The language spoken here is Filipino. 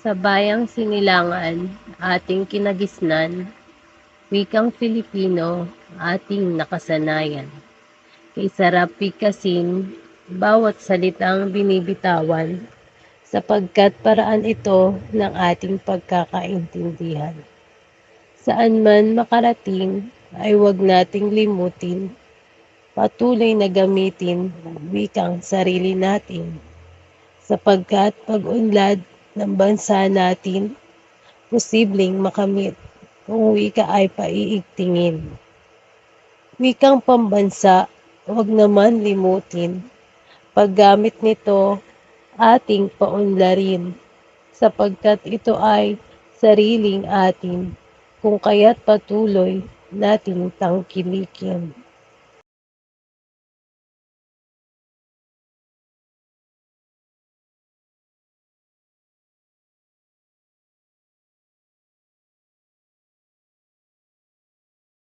Sa bayang sinilangan, ating kinagisnan, wikang Filipino, ating nakasanayan. Kay sarap pikasin, bawat salitang binibitawan, sapagkat paraan ito ng ating pagkakaintindihan. Saan man makarating, ay huwag nating limutin, patuloy na gamitin wikang sarili natin, sapagkat pag-unlad ng bansa natin, posibleng makamit kung wika ay paiigtingin. Wikang pambansa, huwag naman limutin, paggamit nito ating paunlarin, sapagkat ito ay sariling atin, kung kaya't patuloy nating tangkilikin.